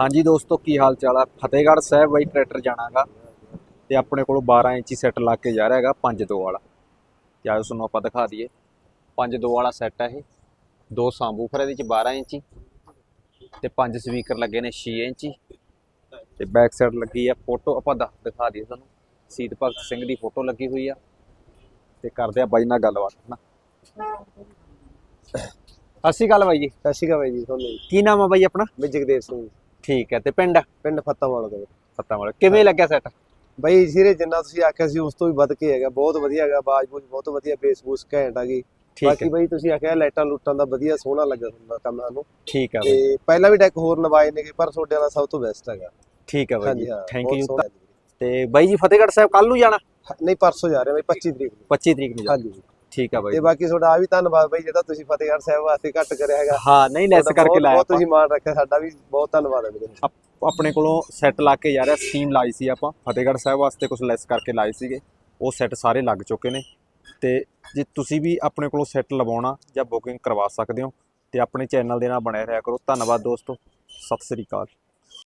ਹਾਂਜੀ ਦੋਸਤੋ ਕੀ ਹਾਲ ਚਾਲ ਆ? ਫਤਿਹਗੜ੍ਹ ਸਾਹਿਬ ਬਾਈ ਟਰੈਕਟਰ ਜਾਣਾਗਾ ਤੇ ਆਪਣੇ ਕੋਲ 12 ਇੰਚੀ ਸੈੱਟ ਲਾ ਕੇ ਜਾ ਰਿਹਾ ਹੈਗਾ 5-2 ਵਾਲਾ। ਤੇ ਆਜੋ ਤੁਹਾਨੂੰ ਆਪਾਂ ਦਿਖਾ ਦਈਏ। 5-2 ਵਾਲਾ ਸੈੱਟ ਹੈ ਇਹ। ਦੋ ਸਾਂਬੂਫਰ ਇਹਦੇ ਚ 12 ਇੰਚੀ ਤੇ ਪੰਜ ਸਪੀਕਰ ਲੱਗੇ ਨੇ 6 ਇੰਚੀ। ਤੇ ਬੈਕ ਸਾਈਡ ਲੱਗੀ ਆ ਫੋਟੋ ਆਪਾਂ ਦਿਖਾ ਦਈਏ ਤੁਹਾਨੂੰ। ਸੀਤ ਭਗਤ ਸਿੰਘ ਦੀ ਫੋਟੋ ਲੱਗੀ ਹੋਈ ਆ। ਤੇ ਕਰਦੇ ਆ ਬਾਈ ਨਾਲ ਗੱਲਬਾਤ ਹਨਾ? ਅਸੀਂ ਗੱਲ ਬਾਈ ਜੀ। ਸਤਿ ਸ਼੍ਰੀ ਅਕਾਲ ਬਾਈ ਜੀ ਤੁਹਾਨੂੰ ਕੀ ਨਾਮ ਆ ਬਾਈ ਆਪਣਾ? ਜਗਦੇਵ ਸਿੰਘ। ਠੀਕ ਹੈ ਤੇ ਪਿੰਡ? ਪਿੰਡ ਫੱਤਾਵਾਲ ਦਾ ਪਤਾ ਵਾਲਾ ਕਿਵੇਂ ਲੱਗਿਆ ਸੈੱਟ ਬਾਈ ਸਿਰੇ ਜਿੰਨਾ ਤੁਸੀਂ ਆਖਿਆ ਸੀ ਉਸ ਤੋਂ ਵੀ ਵੱਧ ਕੇ ਹੈਗਾ ਬਹੁਤ ਵਧੀਆ ਹੈਗਾ ਬੂਝ ਬਹੁਤ ਵਧੀਆ ਬੇਸ ਬੂਸ ਘੈਂਟ ਆ ਗਈ। ਬਾਕੀ ਬਾਈ ਤੁਸੀਂ ਆਖਿਆ ਲਾਈਟਾਂ ਲੂਟਾਂ ਦਾ ਵਧੀਆ ਸੋਹਣਾ ਲੱਗਾ ਹੁੰਦਾ ਕੰਮ ਸਾਨੂੰ ਠੀਕ ਹੈ ਬਾਈ। ਤੇ ਪਹਿਲਾਂ ਵੀ ਡੈਕ ਹੋਰ ਨਵਾਏ ਨੇਗੇ ਪਰ ਤੁਹਾਡੇ ਵਾਲਾ ਸਭ ਤੋਂ ਬੈਸਟ ਹੈਗਾ। ਠੀਕ ਹੈ ਬਾਈ ਜੀ। Thank you. ਤੇ ਬਾਈ ਜੀ ਫਤਿਹਗੜ੍ਹ ਸਾਹਿਬ ਕੱਲ ਨੂੰ ਜਾਣਾ? ਨਹੀਂ ਪਰਸੋਂ ਜਾ ਰਹੇ ਬਾਈ 25 ਤਰੀਕ ਨੂੰ। 25 ਤਰੀਕ ਨੂੰ ਜਾਣਾ ਹਾਂਜੀ। ਠੀਕ ਹੈ ਬਾਈ ਤੇ ਬਾਕੀ ਤੁਹਾਡਾ ਆ ਵੀ ਧੰਨਵਾਦ ਬਾਈ ਜਿਹੜਾ ਤੁਸੀਂ ਫਤਿਹਗੜ੍ਹ ਸਾਹਿਬ ਵਾਸਤੇ ਘੱਟ ਕਰਿਆ ਹੈਗਾ। ਹਾਂ ਨਹੀਂ ਲੈਸ ਕਰਕੇ ਲਾਇਆ ਬਹੁਤ ਤੁਸੀਂ ਮਾਣ ਰੱਖਿਆ ਸਾਡਾ ਵੀ ਬਹੁਤ ਧੰਨਵਾਦ ਹੈ ਵੀਰੇ। ਆਪ- ਆਪਣੇ ਕੋਲੋਂ ਸੈੱਟ ਲਾ ਕੇ ਜਾ ਰਿਹਾ ਸਕੀਮ ਲਾਈ ਸੀ ਆਪਾਂ। ਫਤਿਹਗੜ੍ਹ ਸਾਹਿਬ ਵਾਸਤੇ ਕੁਝ ਲੈਸ ਕਰਕੇ ਲਾਏ ਸੀਗੇ। ਉਹ ਸੈੱਟ ਸਾਰੇ ਲੱਗ ਚੁੱਕੇ ਨੇ। ਤੇ ਜੇ ਤੁਸੀਂ ਵੀ ਆਪਣੇ ਕੋਲੋਂ ਸੈੱਟ ਲਵਾਉਣਾ ਜਾਂ ਬੁਕਿੰਗ ਕਰਵਾ ਸਕਦੇ ਹੋ ਤੇ ਆਪਣੇ ਚੈਨਲ ਦੇ ਨਾਲ ਬਣੇ ਰਹਿਆ ਕਰੋ। ਧੰਨਵਾਦ ਦੋਸਤੋ। ਸਤਿ ਸ੍ਰੀ ਅਕਾਲ।